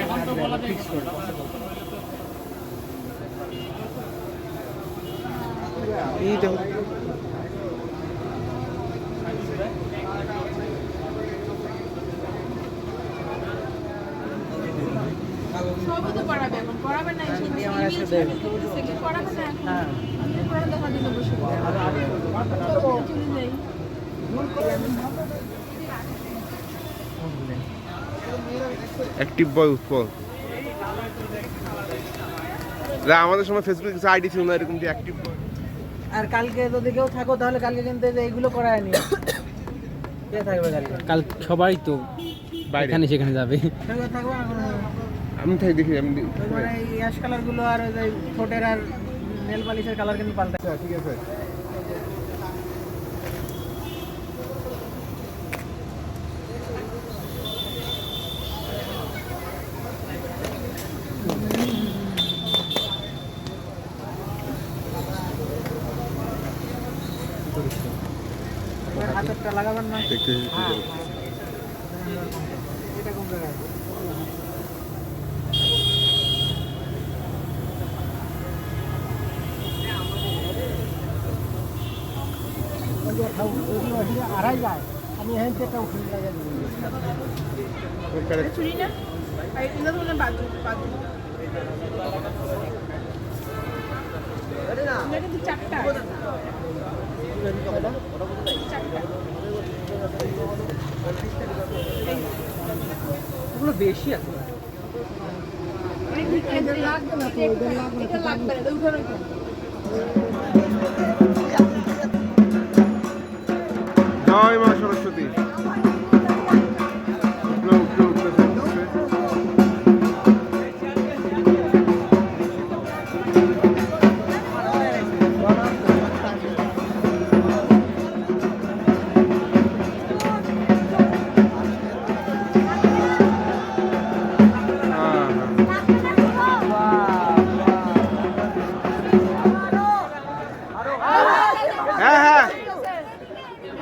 এখন তো বলা যায় এই দেখো সবই তো পড়াবে এখন পড়াবে না এসে দিয়ে আমার একটা দেখ। সেকেন্ড পড়াবে না এখন হ্যাঁ আপনি পড়া দেখা দিলে বসে আর আর চলে যাই অ্যাক্টিভ বয় উৎপল। আমাদের সময় ফেসবুকে কিছু আইডি ছিল না এরকম যে অ্যাক্টিভ বয় আর কালকে যদি কেউ থাকো তাহলে কালকে কিন্তু এইগুলো করায় নি। কে থাকবে কালকে? কাল সবাই তো বাইরে। এখানে সেখানে যাবে। থাকবে আমি থাকি দেখি আমি মানে অ্যাশ কালারগুলো আর ওই ঠোঁটের আর নেল পালিশের কালার কিন্তু পাল্টা। আচ্ছা ঠিক আছে। দেখতে হ্যাঁ এটা কোন জায়গায় আড়াই যায়। আমি হ্যাঁ থেকে উঠে কিন্তু চারটা ওগুলো বেশি আছে। এটা লাগবে না এটা লাগবে না জয় মা সরস্বতী।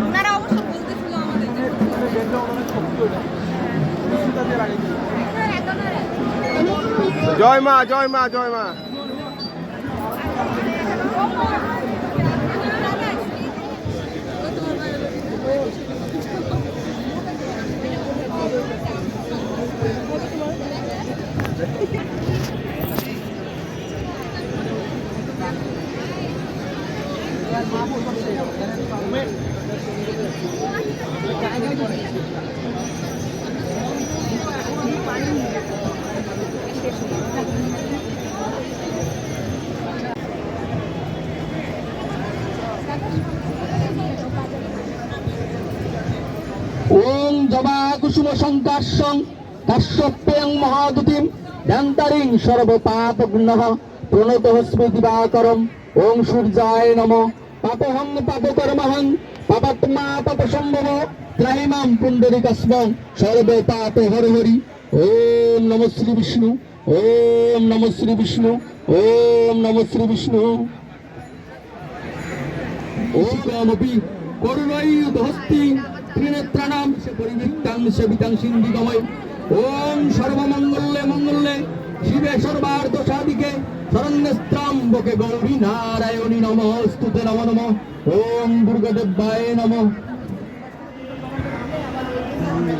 ওনারা অবশ্য বলতেছিল আমাদের হ্যাঁ, জয় মা জয় মা জয় মা। ওং জবা কুসুম সংকাশং কাশ্যপ্যং মহাদুতিম ধ্যান্তারিং সর্বপাপগ্নঃ প্রণত হস্মি দিবাকরম ওং সূর্যায় নম। পাপহং পাপকর্মহং পাপাত্মা পাপসম্ভব ত্রাহিমাম পুণ্ডরিকাস্মং সর্ব পাপ হর হরি ওম নম শ্রী বিষ্ণু। ওম নম শ্রী বিষ্ণু। ওম নম শ্রী বিষ্ণু। ওমপি করুণৈর্ধস্তি ত্রিনেত্রাণাম সে পরিবৃত্তাং সেবিতাং সিন্ধিগময় ওম সর্বমঙ্গলে মঙ্গলে শিবে সর্বার্থ সাধিকে শরণ্যস্ত্রাম্বকে গৌরী নারায়ণী নম, স্তুতে নম নম, ওম দুর্গদেবায় নম। Thank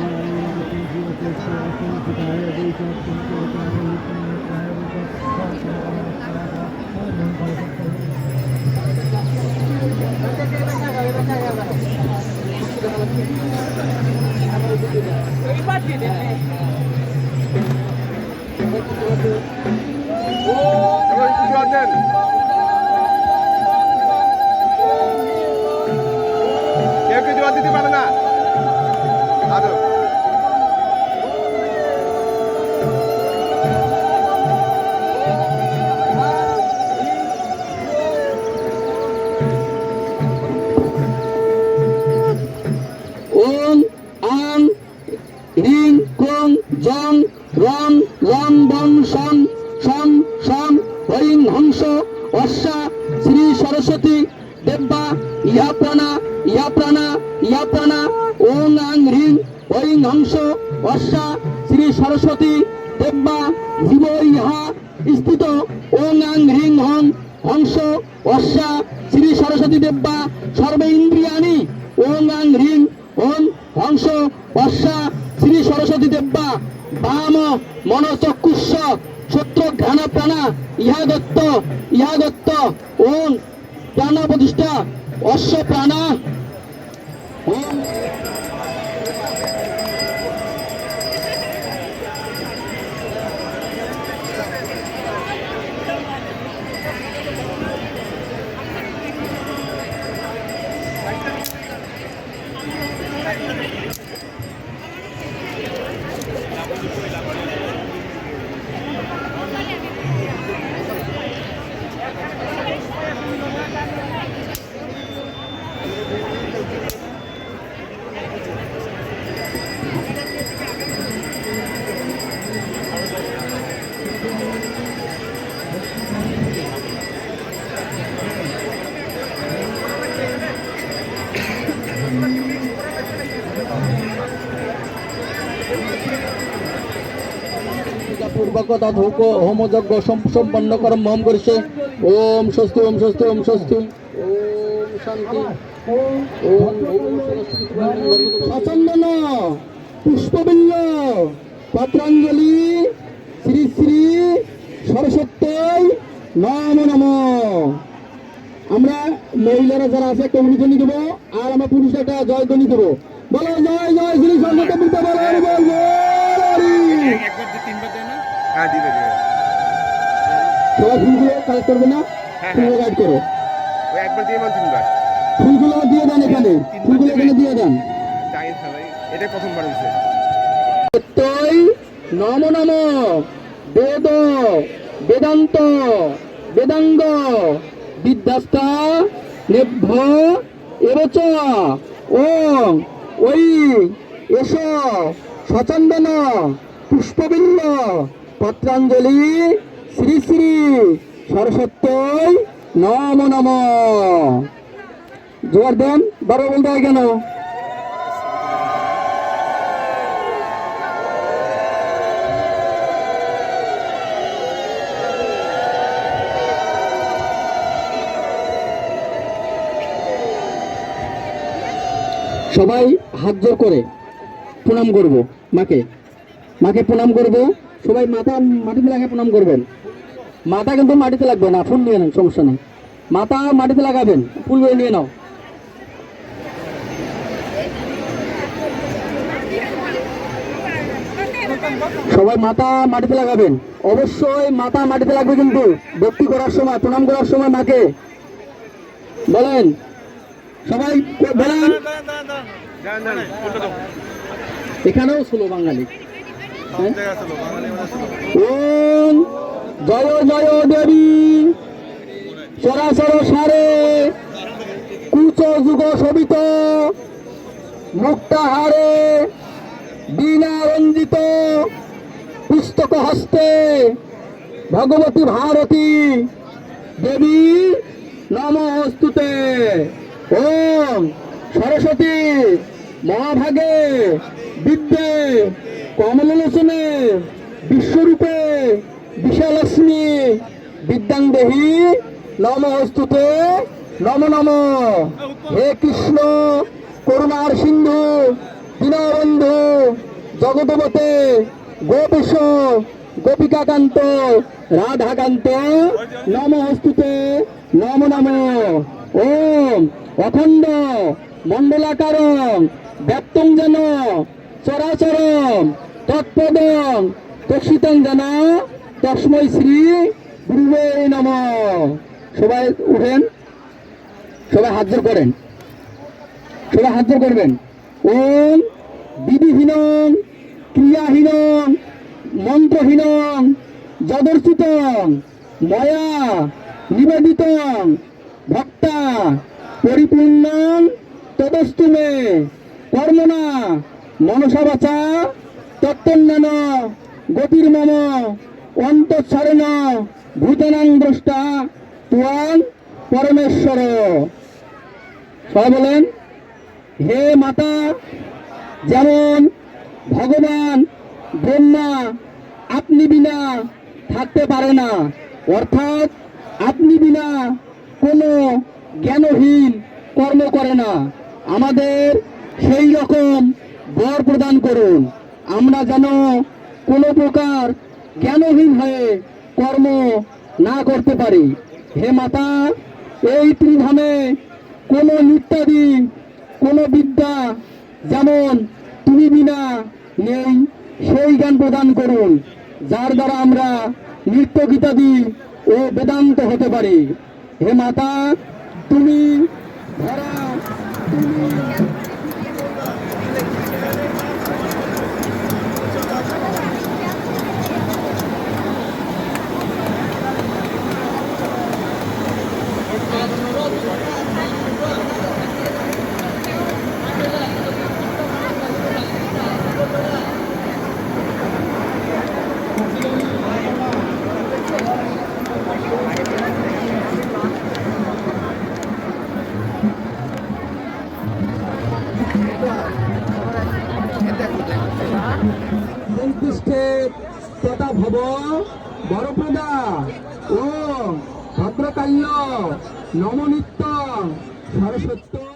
যাবে দেব্বা ইহা প্রাণা ইহা প্রাণা ইহা প্রাণা ওং আং হরিং হংস অশ্বা শ্রী সরস্বতী দেব্বা জীব ইহা স্থিত ওং আং হ্রিং হং হংস অশ্বা শ্রী সরস্বতী দেব্বা সর্ব ইন্দ্রিয়াণি ওং আং হ্রিং ওং হংস অশ্বা শ্রী সরস্বতী দেব্বা বাম মনচক্ষুষ সত্র ঘ্রাণ প্রাণা ইহাগত্ত ইহাগত্ত ওং প্রাণ প্রতিষ্ঠা অশ্ব প্রাণা পূর্বক ধূপ হোমযজ্ঞ সম্পন্ন হোম করেছে ওম স্বস্তি ওম স্বস্তি ওম স্বস্তি। ওম শান্তি। শ্রী শ্রী সরস্বতী নম নম। আমরা মহিলারা যারা আছে, একটা অনুধ্বনি দেবো আর আমরা পুরুষরা একটা জয় ধ্বনি দেবো। বলো, জয় জয়, শ্রী সরস্বতী বলো বল। হ্যাঁ দিবে দিবে। সবাই ফুলগুলো কালেক্ট করবে না? হ্যাঁ, ফুলগুলো গাইড করো। ওই একবার দিয়ে মান তিনবার। ফুলগুলো দিয়ে দেন এখানে। ফুলগুলো এখানে দিয়ে দেন। জানি ভাই এটাই প্রথমবার হয়েছে। তৈ নম নম বেদ বেদান্ত বেদাঙ্গ বিদ্যাস্তা নেভ্য এবচ ওং ওই এস সচন্দন পুষ্পবিল্ল পত্রাঞ্জলি শ্রী শ্রী সরস্বতী নম নম। জোয়ার দেন, বারো বলতে হয় কেন সবাই হাত জোর করে প্রণাম করব। মাকে মাকে প্রণাম করব। সবাই মাথা মাটিতে লাগিয়ে প্রণাম করবেন। মাথা কিন্তু মাটিতে লাগবে না ফুল নিয়ে নেন সমস্যা নেই। মাথা মাটিতে লাগাবেন ফুলগুলো নিয়ে নাও। সবাই মাথা মাটিতে লাগাবেন। অবশ্যই মাথা মাটিতে লাগবে কিন্তু ভক্তি করার সময় প্রণাম করার সময় মাকে। বলেন সবাই বলেন। এখানেও ছিল বাঙালি। জয় জয় দেবী। সরাসর সারে কুচ যুগ শোভিত, মুক্তাহারে বীণা রঞ্জিত, পুস্তক হস্তে ভগবতী ভারতী দেবী নমস্তুতে। ওম সরস্বতী মহাভাগে বিদ্যে কমললোচনে বিশ্বরূপে বিশালক্ষ্মী বিদ্যাং দেহি নমস্তুতে নম নম। হে কৃষ্ণ, করুণার সিন্ধু, দীনবন্ধু জগতবতে গোপীশ, গোপিকাকান্ত, রাধাকান্ত, নমস্তুতে নম নম। ওম অখণ্ড মণ্ডলাকারম ব্যক্তং যেন চরাচরম। তৎপদম। তক্ষিতং যেন তস্মৈ শ্রী গুরুবে নম। সবাই উঠেন। সবাই হাত করেন। সবাই হাত করবেন। ওম বিধিহীন, ক্রিয়াহীন, মন্ত্রহীন যদর্শিত ময়া নিবেদিত, ভক্তা পরিপূর্ণ, তদস্তু মে কর্মনা মনসা বাচা তত্ত্বজ্ঞান গতির মম, অন্তঃসারেণ, ভূতানাং দ্রষ্টা তুয়াং পরমেশ্বর। সবাই বলেন, হে মাতা, যেমন ভগবান, ব্রহ্মা, আপনি বিনা থাকতে পারে না। অর্থাৎ আপনি বিনা কোনো জ্ঞানহীন কর্ম করে না। আমাদের সেই রকম বর প্রদান করুন। আমরা যেন কোনো প্রকার জ্ঞানহীন হয়ে কর্ম না করতে পারি। হে মাতা, এই ত্রিধামে কোনো নিত্যাদি, কোনো বিদ্যা যেমন তুমি বিনা নেই, সেই জ্ঞান প্রদান করুন, যার দ্বারা আমরা নৃত্য গীতাদি ও বেদান্ত হতে পারি। হে মাতা, তুমি ধরা, তুমি ভব বরপ্রদা ও ভদ্রকাল্য নমনিত্য সরস্বত্য